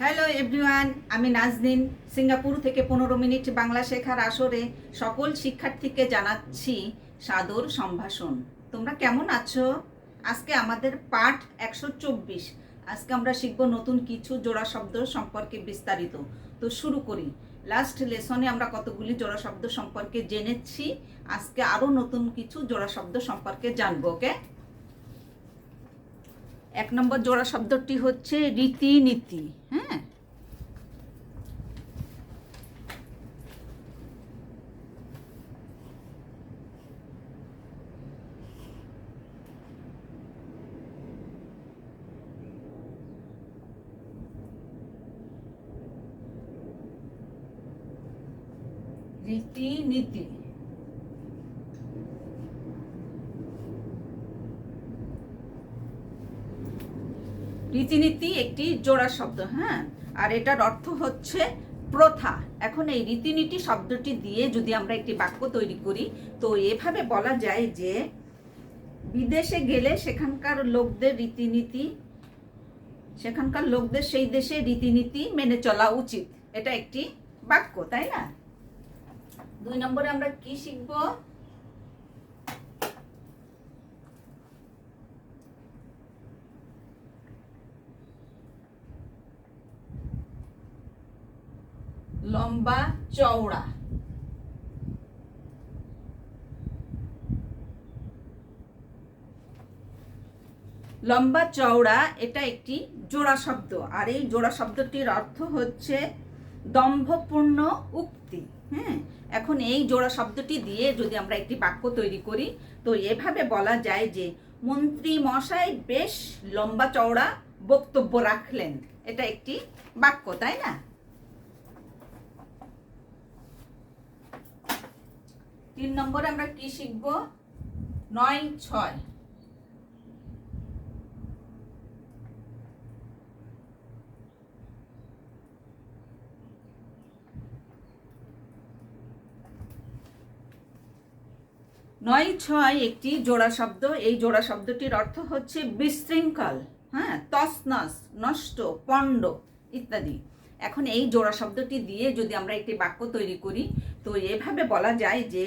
Hello everyone আমি Naznin. Singapore থেকে পনেরো মিনিট বাংলা শেখার আসরে সকল শিক্ষার্থীকে জানাচ্ছি সাদর সম্ভাষণ। তোমরা কেমন আছো? আজকে আমাদের পাঠ একশো চব্বিশ। আজকে আমরা শিখব নতুন কিছু জোড়া শব্দ সম্পর্কে বিস্তারিত। তো শুরু করি। লাস্ট লেসনে আমরা কতগুলি জোড়া শব্দ সম্পর্কে জেনেছি? আজকে আরও নতুন কিছু জোড়া শব্দ সম্পর্কে জানব ওকে এক নম্বর জোড়া শব্দটি হচ্ছে রীতিনীতি হ্যাঁ? রীতিনীতি। রীতিনীতি একটি জোড়া শব্দ হ্যাঁ? আর এটার অর্থ হচ্ছে প্রথা। এখন এই রীতিনীতি শব্দটি দিয়ে যদি আমরা একটি বাক্য তৈরি করি, তো এভাবে বলা যায় যে বিদেশে গেলে সেখানকার লোকদের রীতিনীতি, সেখানকার লোকদের সেই দেশে রীতিনীতি মেনে চলা উচিত। এটা একটি বাক্য, তাই না? দুই নম্বরে আমরা কি শিখব? লম্বা চওড়া। লম্বা চওড়া, এটা একটি জোড়া শব্দ। আর এই জোড়া শব্দটির অর্থ হচ্ছে দম্ভপূর্ণ উক্তি। হ্যাঁ এখন এই জোড়া শব্দটি দিয়ে যদি আমরা একটি বাক্য তৈরি করি, তো এভাবে বলা যায় যে মন্ত্রী মশাই বেশ লম্বা চওড়া বক্তব্য রাখলেন। এটা একটি বাক্য, তাই না? তিন নম্বরে আমরা কি শিখব? নয়, ছয়। নয়, ছয় একটি জোড়া শব্দ। এই জোড়া শব্দটির অর্থ হচ্ছে বিশৃঙ্খল হ্যাঁ তসনস নষ্ট, পণ্ড ইত্যাদি। এখন এই জোড়া শব্দটি দিয়ে যদি আমরা একটি বাক্য তৈরি করি, তো এভাবে বলা যায় যে,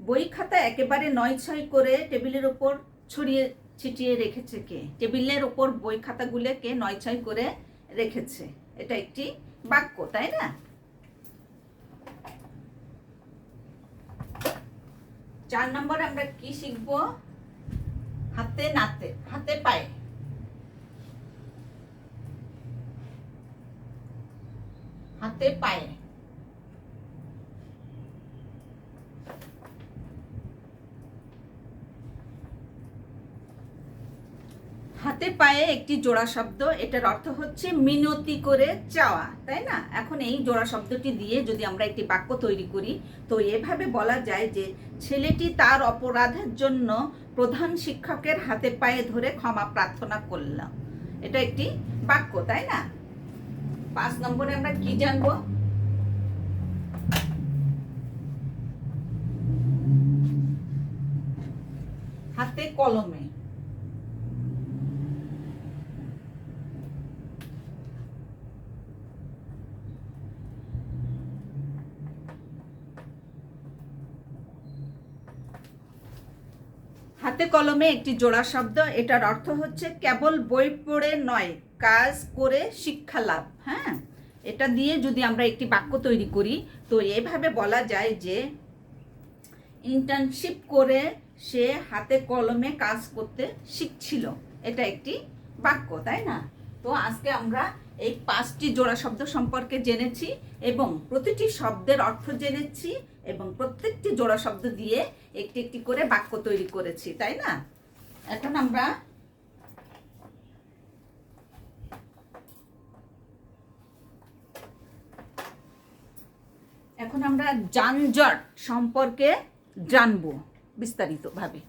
বই খাতা একেবারে নয় ছয় করে টেবিলের ওপর ছড়িয়ে ছিটিয়ে রেখেছে কে? টেবিলের ওপর বই খাতাগুলোকে নয় ছয় করে রেখেছে। এটা একটি বাক্য, তাই না? চার নম্বর আমরা কি শিখব? হাতে নাতে, হাতে পায়ে। হাতে পায়ে। হাতে পায়ে একটি জোড়া শব্দ, এটার অর্থ হচ্ছে মিনতি করে চাওয়া, তাই না? এখন এই জোড়া শব্দটি দিয়ে যদি আমরা একটি বাক্য তৈরি করি, তো এভাবে বলা যায় যে ছেলেটি তার অপরাধের জন্য প্রধান শিক্ষকের হাতে পায়ে ধরে ক্ষমা প্রার্থনা করলাম এটা একটি বাক্য, তাই না? পাঁচ নম্বরে আমরা কি জানব? হাতে কলমে। হাতে কলমে একটি জোড়া শব্দ, এটার অর্থ হচ্ছে কেবল বই পড়ে নয়। কাজ করে শিক্ষা লাভ হ্যাঁ? এটা দিয়ে যদি আমরা একটি বাক্য তৈরি করি, তো এভাবে বলা যায় যে ইন্টার্নশিপ করে সে হাতে কলমে কাজ করতে শিখছিল। এটা একটি বাক্য, তাই না? তো আজকে আমরা এই পাঁচটি জোড়া শব্দ সম্পর্কে জেনেছি এবং প্রতিটি শব্দের অর্থ জেনেছি এবং প্রত্যেকটি জোড়া শব্দ দিয়ে একটি একটি করে বাক্য তৈরি করেছি, তাই না? এখন আমরা এখন আমরা যানজট সম্পর্কে জানব বিস্তারিতভাবে।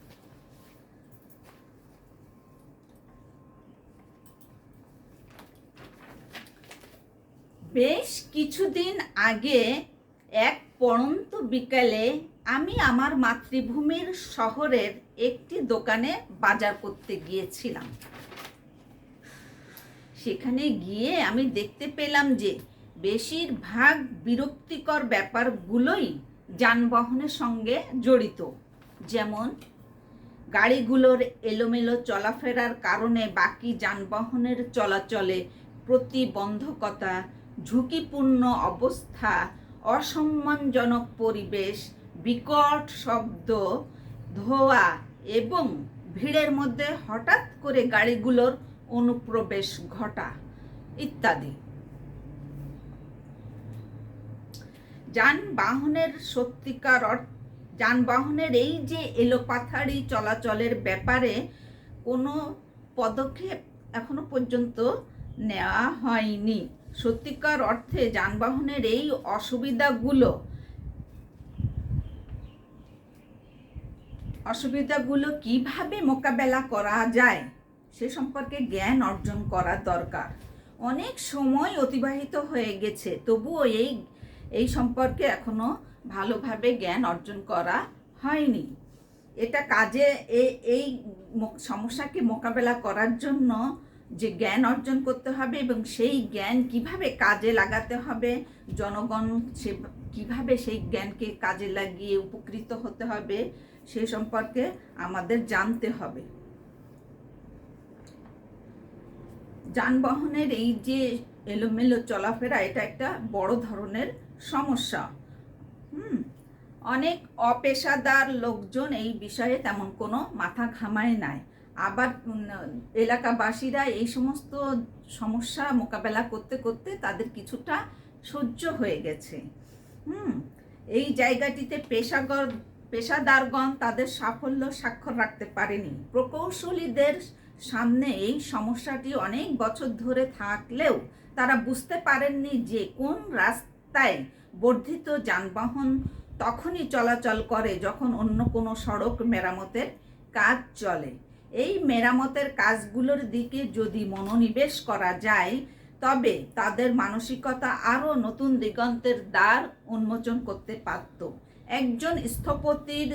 বেশ কিছুদিন আগে এক পড়ন্ত বিকালে আমি আমার মাতৃভূমির শহরের একটি দোকানে বাজার করতে গিয়েছিলাম। সেখানে গিয়ে আমি দেখতে পেলাম যে বেশিরভাগ বিরক্তিকর ব্যাপারগুলোই যানবাহনের সঙ্গে জড়িত। যেমন, গাড়িগুলোর এলোমেলো চলাফেরার কারণে বাকি যানবাহনের চলাচলে প্রতিবন্ধকতা, ঝুঁকিপূর্ণ অবস্থা, অসম্মানজনক পরিবেশ, বিকট শব্দ, ধোয়া এবং ভিড়ের মধ্যে হঠাৎ করে গাড়িগুলোর অনুপ্রবেশ ঘটা ইত্যাদি। যানবাহনের সত্যিকার অর্থ, যানবাহনের এই যে এলোপাথারি চলাচলের ব্যাপারে কোনো পদক্ষেপ এখনও পর্যন্ত নেওয়া হয়নি। সত্যিকার অর্থে যানবাহনের এই অসুবিধাগুলো অসুবিধাগুলো কীভাবে মোকাবেলা করা যায় সে সম্পর্কে জ্ঞান অর্জন করা দরকার। অনেক সময় অতিবাহিত হয়ে গেছে, তবুও এই এই সম্পর্কে এখনও ভালোভাবে জ্ঞান অর্জন করা হয়নি। এটা কাজে এই সমস্যাকে মোকাবেলা করার জন্য যে জ্ঞান অর্জন করতে হবে এবং সেই জ্ঞান কীভাবে কাজে লাগাতে হবে, জনগণ সে কীভাবে সেই জ্ঞানকে কাজে লাগিয়ে উপকৃত হতে হবে, সে সম্পর্কে আমাদের জানতে হবে। যানবাহনের এই যে এলোমেলো চলাফেরা, এটা একটা বড় ধরনের সমস্যা। হুম, অনেক অপেশাদার লোকজন এই বিষয়ে তেমন কোনো মাথা ঘামায় নাই। আবার এলাকাবাসীরা এই সমস্ত সমস্যা মোকাবেলা করতে করতে তাদের কিছুটা সহ্য হয়ে গেছে। হুম, এই জায়গাটিতে পেশাগর, পেশাদারগণ তাদের সাফল্য স্বাক্ষর রাখতে পারেনি। প্রকৌশলীদের সামনে এই সমস্যাটি অনেক বছর ধরে থাকলেও তারা বুঝতে পারেননি যে কোন রাস্তায় বর্ধিত যানবাহন তখনই চলাচল করে যখন অন্য কোনো সড়ক মেরামতের কাজ চলে। এই মেরামতের কাজগুলোর দিকে যদি মনোনিবেশ করা যায়, তবে তাদের মানসিকতা আরও নতুন দিগন্তের দ্বার উন্মোচন করতে পারত। একজন স্থপতির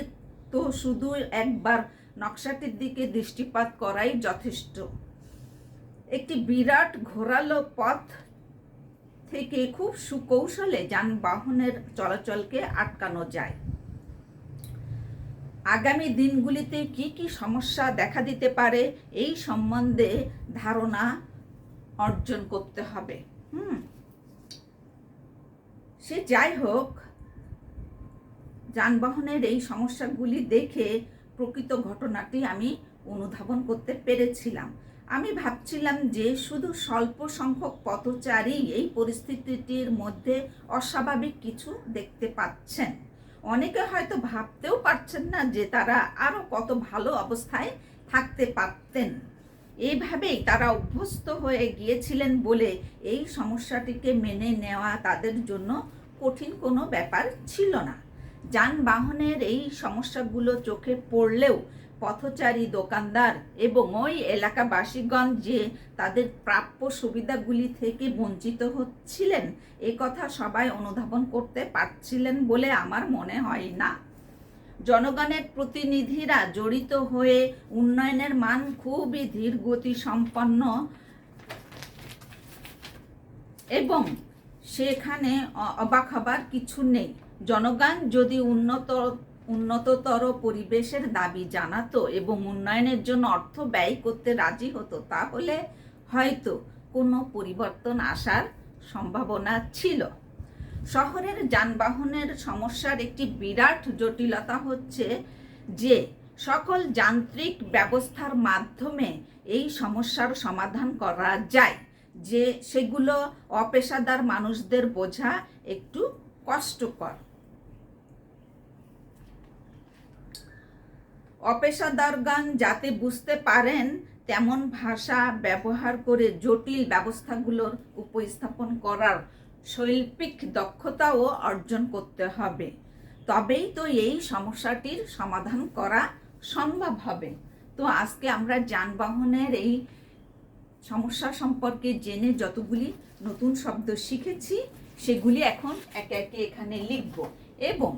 তো শুধু একবার নকশাটির দিকে দৃষ্টিপাত করাই যথেষ্ট। একটি বিরাট ঘোরালো পথ থেকে খুব সুকৌশলে যানবাহনের চলাচলকে আটকানো যায়। আগামী দিনগুলিতে কি কি সমস্যা দেখা দিতে পারে এই সম্বন্ধে ধারণা অর্জন করতে হবে। হুম। সে যাই হোক, যানবাহনের এই সমস্যাগুলি দেখে প্রকৃত ঘটনাটি আমি অনুধাবন করতে পেরেছিলাম। আমি ভাবছিলাম যে শুধু স্বল্প সংখ্যক পথচারী এই পরিস্থিতিটির মধ্যে অস্বাভাবিক কিছু দেখতে পাচ্ছেন। অনেকে হয়তো ভাবতেও পারছেন না যে তারা আরও কত ভালো অবস্থায় থাকতে পারতেন। এইভাবেই তারা অভ্যস্ত হয়ে গিয়েছিলেন বলে এই সমস্যাটিকে মেনে নেওয়া তাদের জন্য কঠিন কোনো ব্যাপার ছিল না। যানবাহনের এই সমস্যাগুলো চোখে পড়লেও পথচারী, দোকানদার এবং ওই এলাকাবাসীগণ যে তাদের প্রাপ্য সুবিধাগুলি থেকে বঞ্চিত হচ্ছিলেন, এ কথা সবাই অনুধাবন করতে পারছিলেন বলে আমার মনে হয় না। জনগণের প্রতিনিধিরা জড়িত হয়ে উন্নয়নের মান খুবই ধীর গতি সম্পন্ন এবং সেখানে অবাক হবার কিছু নেই। জনগণ যদি উন্নত উন্নততর পরিবেশের দাবি জানাতো এবং উন্নয়নের জন্য অর্থ ব্যয় করতে রাজি হতো, তাহলে হয়তো কোনো পরিবর্তন আসার সম্ভাবনা ছিল। শহরের যানবাহনের সমস্যার একটি বিরাট জটিলতা হচ্ছে যে, সকল যান্ত্রিক ব্যবস্থার মাধ্যমে এই সমস্যার সমাধান করা যায়। যে, সেগুলো অপেশাদার মানুষদের বোঝা একটু কষ্টকর। অপেশাদারগণ যাতে বুঝতে পারেন তেমন ভাষা ব্যবহার করে জটিল ব্যবস্থাগুলোর উপস্থাপন করার শৈল্পিক দক্ষতাও অর্জন করতে হবে। তবেই তো এই সমস্যাটির সমাধান করা সম্ভব হবে। তো আজকে আমরা যানবাহনের এই সমস্যা সম্পর্কে জেনে যতগুলি নতুন শব্দ শিখেছি, সেগুলি এখন একে একে এখানে লিখব এবং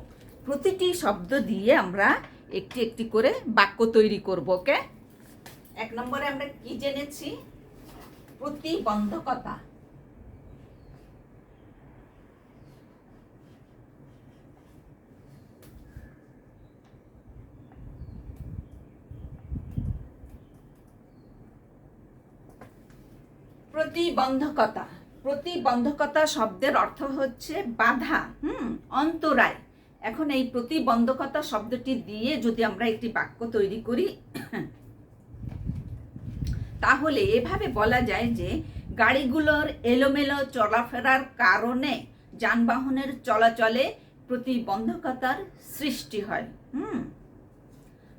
প্রতিটি শব্দ দিয়ে আমরা একটি একটি করে বাক্য তৈরি করব, ওকে? এক নম্বরে আমরা কি জেনেছি? প্রতিবন্ধকতা। প্রতিবন্ধকতা। প্রতিবন্ধকতা শব্দের অর্থ হচ্ছে বাধা, হুম, অন্তরায়। এখন এই প্রতিবন্ধকতা শব্দটি দিয়ে যদি আমরা একটি বাক্য তৈরি করি, তাহলে এভাবে বলা যায় যে গাড়িগুলোর এলোমেলো চলাফেরার কারণে যানবাহনের চলাচলে প্রতিবন্ধকতার সৃষ্টি হয়। হুম।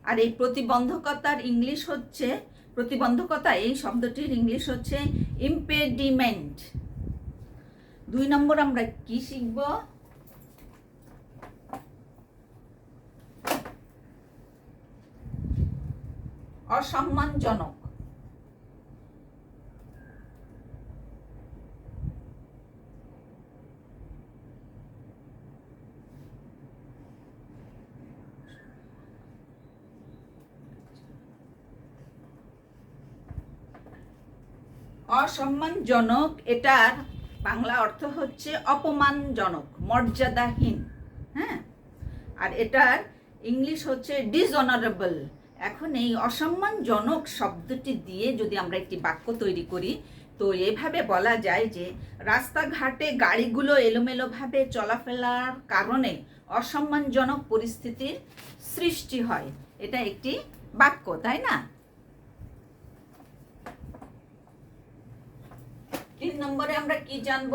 আর এই প্রতিবন্ধকতার ইংলিশ হচ্ছে, প্রতিবন্ধকতা এই শব্দটির ইংলিশ হচ্ছে ইম্পেডিমেন্ট দুই নম্বর আমরা কি শিখব? অসম্মানজনক। অসম্মানজনক এটার বাংলা অর্থ হচ্ছে অপমানজনক মর্যাদাহীন হ্যাঁ? আর এটার ইংলিশ হচ্ছে ডিসঅনারেবল এখন এই অসম্মানজনক শব্দটি দিয়ে যদি আমরা একটি বাক্য তৈরি করি, তো এভাবে বলা যায় যে, রাস্তাঘাটে গাড়িগুলো এলোমেলোভাবে চলাফেরার কারণে অসম্মানজনক পরিস্থিতির সৃষ্টি হয়। এটা একটি বাক্য, তাই না? তিন নম্বরে আমরা কি জানব?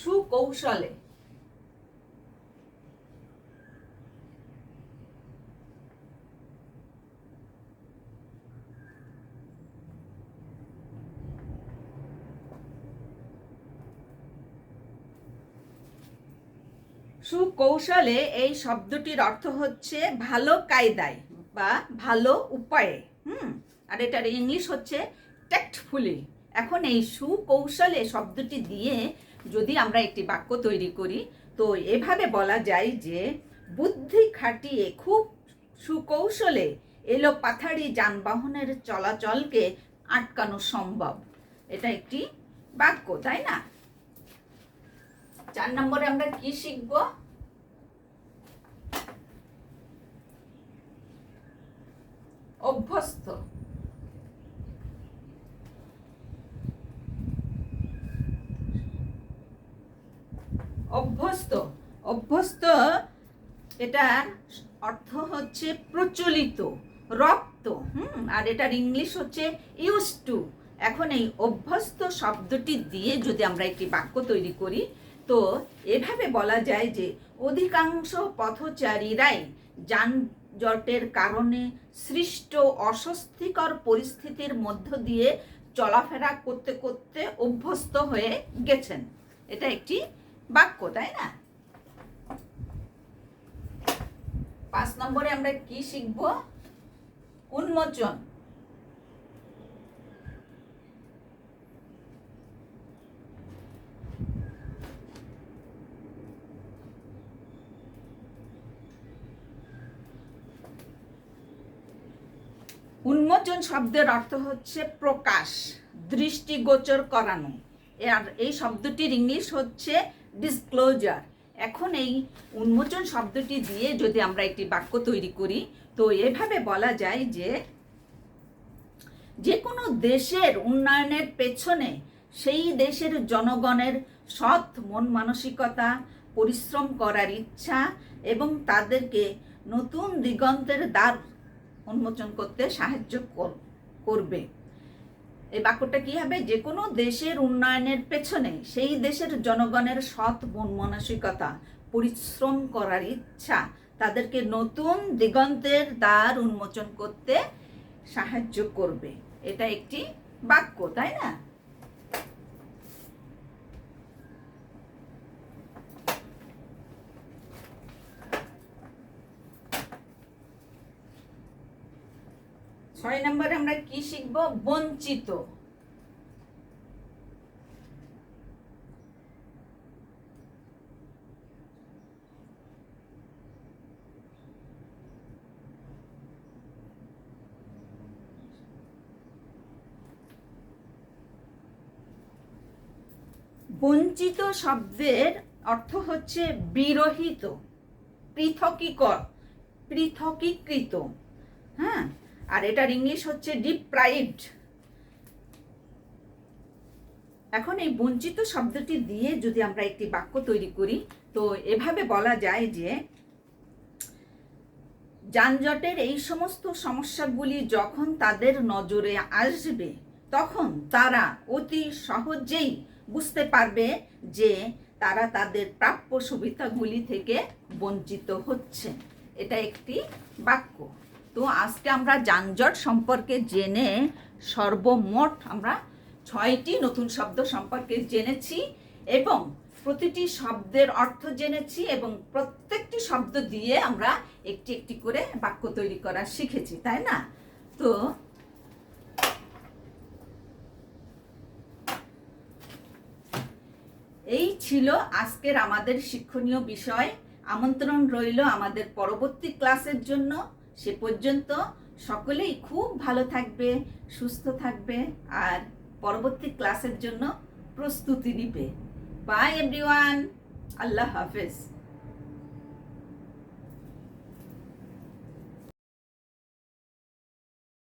সুকৌশলে। সুকৌশলে এই শব্দটির অর্থ হচ্ছে ভালো কায়দায় বা ভালো উপায়ে, হুম? আর এটার ইংলিশ হচ্ছে ট্যাক্টফুলি এখন এই সুকৌশলে শব্দটি দিয়ে যদি আমরা একটি বাক্য তৈরি করি, তো এভাবে বলা যায় যে বুদ্ধি খাটিয়ে খুব সুকৌশলে এলো পাথাড়ি যানবাহনের চলাচলকে আটকানো সম্ভব। এটা একটি বাক্য, তাই না? চার নম্বরে আমরা কি শিখব? অভ্যস্ত। অভ্যস্ত। অভ্যস্ত এটার অর্থ হচ্ছে প্রচলিত রক্ত হুম? আর এটার ইংলিশ হচ্ছে ইউজ টু এখন এই অভ্যস্ত শব্দটি দিয়ে যদি আমরা একটি বাক্য তৈরি করি, তো এভাবে বলা যায় যে অধিকাংশ পথচারীরাই যানজটের কারণে সৃষ্ট অস্বস্তিকর পরিস্থিতির মধ্য দিয়ে চলাফেরা করতে করতে অভ্যস্ত হয়ে গেছেন। এটা একটি বাক্য, তাই না? পাঁচ নম্বরে আমরা কি শিখব? উন্মোচন উন্মোচন শব্দের অর্থ হচ্ছে প্রকাশ দৃষ্টিগোচর করানো। আর এই শব্দটির ইংলিশ হচ্ছে ডিসক্লোজার এখন এই উন্মোচন শব্দটি দিয়ে যদি আমরা একটি বাক্য তৈরি করি, তো এভাবে বলা যায় যে যে কোনো দেশের উন্নয়নের পেছনে সেই দেশের জনগণের সৎ মন মানসিকতা, পরিশ্রম করার ইচ্ছা এবং তাদেরকে নতুন দিগন্তের দ্বার উন্মোচন করতে সাহায্য করবে। এই বাক্যটা কি হবে? যে কোনো দেশের উন্নয়নের পেছনে সেই দেশের জনগণের সৎ মন মানসিকতা, পরিশ্রম করার ইচ্ছা, তাদেরকে নতুন দিগন্তের দ্বার উন্মোচন করতে সাহায্য করবে। এটা একটি বাক্য, তাই না? ছয় নম্বরে আমরা কি শিখব? বঞ্চিত। বঞ্চিত শব্দের অর্থ হচ্ছে বিরহিত পৃথকীকর পৃথকীকৃত। হ্যাঁ? আর এটার ইংলিশ হচ্ছে ডিপ্রাইভড এখন এই বঞ্চিত শব্দটি দিয়ে যদি আমরা একটি বাক্য তৈরি করি, তো এভাবে বলা যায় যে, যানজটের এই সমস্ত সমস্যাগুলি যখন তাদের নজরে আসবে, তখন তারা অতি সহজেই বুঝতে পারবে যে তারা তাদের প্রাপ্য সুবিধাগুলি থেকে বঞ্চিত হচ্ছে। এটা একটি বাক্য। তো আজকে আমরা যানজট সম্পর্কে জেনে সর্বমোট আমরা ছয়টি নতুন শব্দ সম্পর্কে জেনেছি এবং প্রতিটি শব্দের অর্থ জেনেছি এবং প্রত্যেকটি শব্দ দিয়ে আমরা একটি একটি করে বাক্য তৈরি করা শিখেছি, তাই না? তো এই ছিল আজকের আমাদের শিক্ষণীয় বিষয়। আমন্ত্রণ রইল আমাদের পরবর্তী ক্লাসের জন্য। সে পর্যন্ত সকলেই খুব ভালো থাকবে, সুস্থ থাকবে আর পরবর্তী ক্লাসের জন্য প্রস্তুতি নিবে। বাই এভরিওয়ান আল্লাহ হাফেজ।